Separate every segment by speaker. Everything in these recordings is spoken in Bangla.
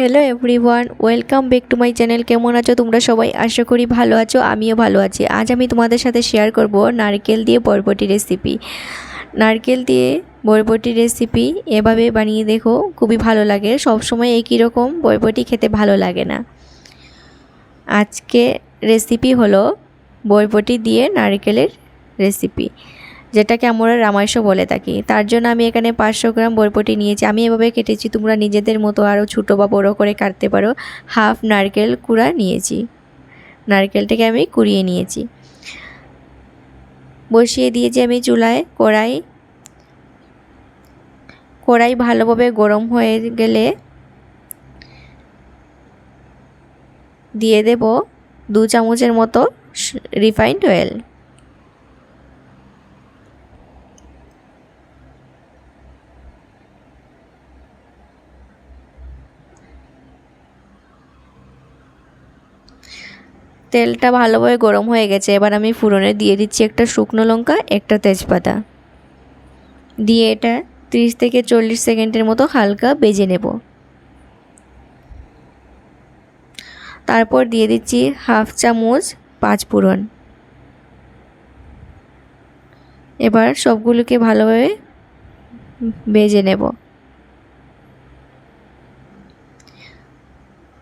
Speaker 1: Hello everyone, welcome back to my channel. কেমন আছো তোমরা সবাই? আশা করি ভালো আছো, আমিও ভালো আছি। আজ আমি তোমাদের সাথে শেয়ার করব নারকেল দিয়ে বরবটি রেসিপি নারকেল দিয়ে বরবটি রেসিপি এভাবে বানিয়ে দেখো, খুবই ভালো লাগে। সব সময় একই রকম বরবটি খেতে ভালো লাগে না। আজকে রেসিপি হলো বরবটি দিয়ে নারকেলের রেসিপি যেটাকে আমরা রামায়শ বলে থাকি। তার জন্য আমি এখানে পাঁচশো গ্রাম বরবটি নিয়েছি। আমি এভাবে কেটেছি, তোমরা নিজেদের মতো আরও ছোটো বা বড়ো করে কাটতে পারো। হাফ নারকেল কুড়া নিয়েছি। নারকেলটাকে আমি কুড়িয়ে নিয়েছি। বসিয়ে দিয়েছি আমি চুলায়। কড়াই কড়াই ভালোভাবে গরম হয়ে গেলে দিয়ে দেব দু চামচের মতো রিফাইন্ড অয়েল তেলটা ভালোভাবে গরম হয়ে গেছে, এবার আমি ফুরনে দিয়ে দিচ্ছি একটা শুকনো লঙ্কা, একটা তেজপাতা। দিয়ে এটা তিরিশ থেকে চল্লিশ সেকেন্ডের মতো হালকা বেজে নেব। তারপর দিয়ে দিচ্ছি হাফ চামচ পাঁচ ফোড়ন। এবার সবগুলোকে ভালোভাবে বেজে নেব।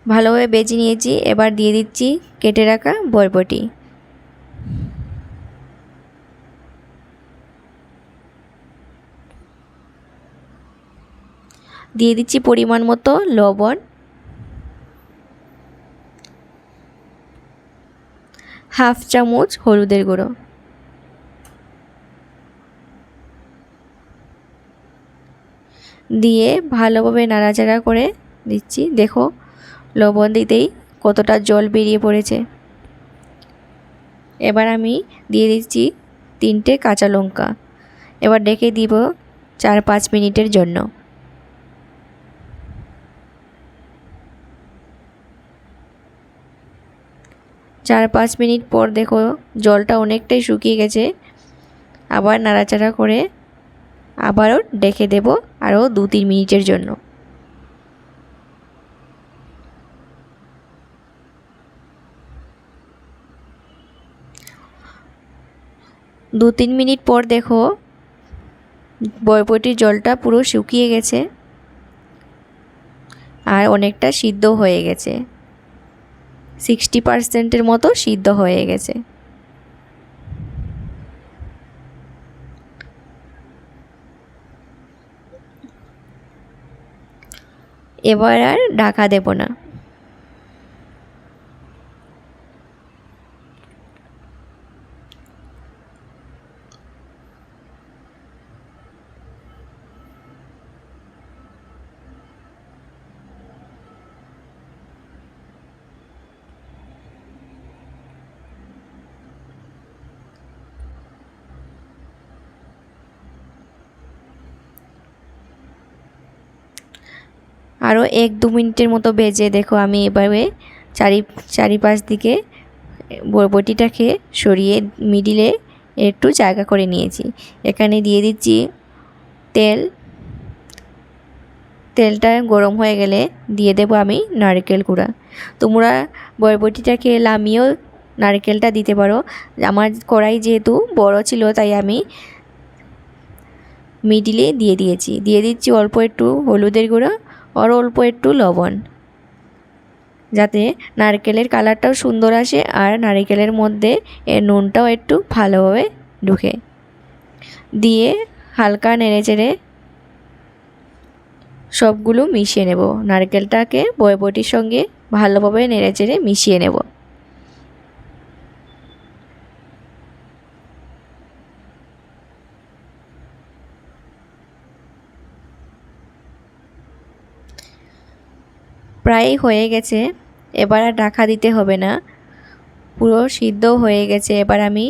Speaker 1: ভালোভাবে বেজে নিয়েছি। এবার দিয়ে দিচ্ছি কেটে রাখা বরবটি। দিয়ে দিচ্ছি পরিমাণ মতো লবণ। হাফ চামচ হলুদের গুঁড়ো। দিয়ে ভালোভাবে নাড়াচাড়া করে দিচ্ছি। দেখো লবণ দিতেই কতটা জল বেরিয়ে পড়েছে। এবার আমি দিয়ে দিচ্ছি তিনটে কাঁচা লঙ্কা। এবার ডেকে দিব চার পাঁচ মিনিটের জন্য। চার পাঁচ মিনিট পর দেখো জলটা অনেকটাই শুকিয়ে গেছে। আবার নাড়াচাড়া করে আবারও ডেকে দেব আরও দু তিন মিনিটের জন্য। দু তিন মিনিট পর দেখো বরবটির জলটা পুরো শুকিয়ে গেছে আর অনেকটা সিদ্ধ হয়ে গেছে। সিক্সটি পারসেন্টের মতো সিদ্ধ হয়ে গেছে। এবার আর ঢাকা দেব না। আরও এক দু মিনিটের মতো ভেজে দেখো আমি এভাবে চারি, চারিপাশ দিকে বটিটাকে সরিয়ে মিডিলে একটু জায়গা করে নিয়েছি। এখানে দিয়ে দিচ্ছি তেল। তেলটা গরম হয়ে গেলে দিয়ে দেবো আমি নারকেল কুড়া তোমরা বরবটিটাকে লামিয়েও নারকেলটা দিতে পারো। আমার কড়াই যেহেতু বড় ছিল, তাই আমি মিডিলে দিয়ে দিয়েছি। দিয়ে দিচ্ছি অল্প একটু হলুদের গুঁড়ো। আর অল্প একটু লবণ। যাতে নারকেলের কালারটাও সুন্দর আসে আর নারকেলের মধ্যে এর নুনটাও একটু ভালোভাবে ঢুকে। দিয়ে হালকা নেড়ে চেড়ে সবগুলো মিশিয়ে নেব। নারকেলটাকে বয়বটির সঙ্গে ভালোভাবে নেড়ে চেড়ে মিশিয়ে নেব। প্রায় হয়ে গেছে, এবার আর ঢাকা দিতে হবে না। পুরো সিদ্ধ হয়ে গেছে, এবার আমি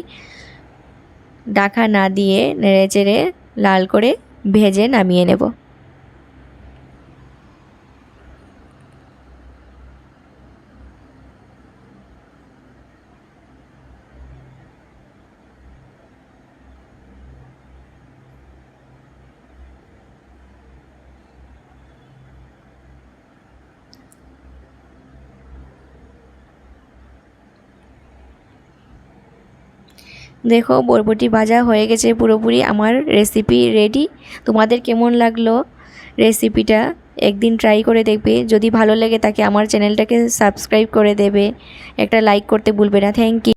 Speaker 1: ঢাকা না দিয়ে নেড়ে চেড়ে লাল করে ভেজে নামিয়ে নেব। দেখো, বরবটি ভাজা হয়ে গেছে পুরোপুরি। আমার রেসিপি রেডি তোমাদের কেমন লাগল রেসিপিটা একদিন ট্রাই করে দেখবে। যদি ভালো লাগে তাকে আমার চ্যানেলটাকে সাবস্ক্রাইব করে দেবে। একটা লাইক করতে ভুলবে না। Thank you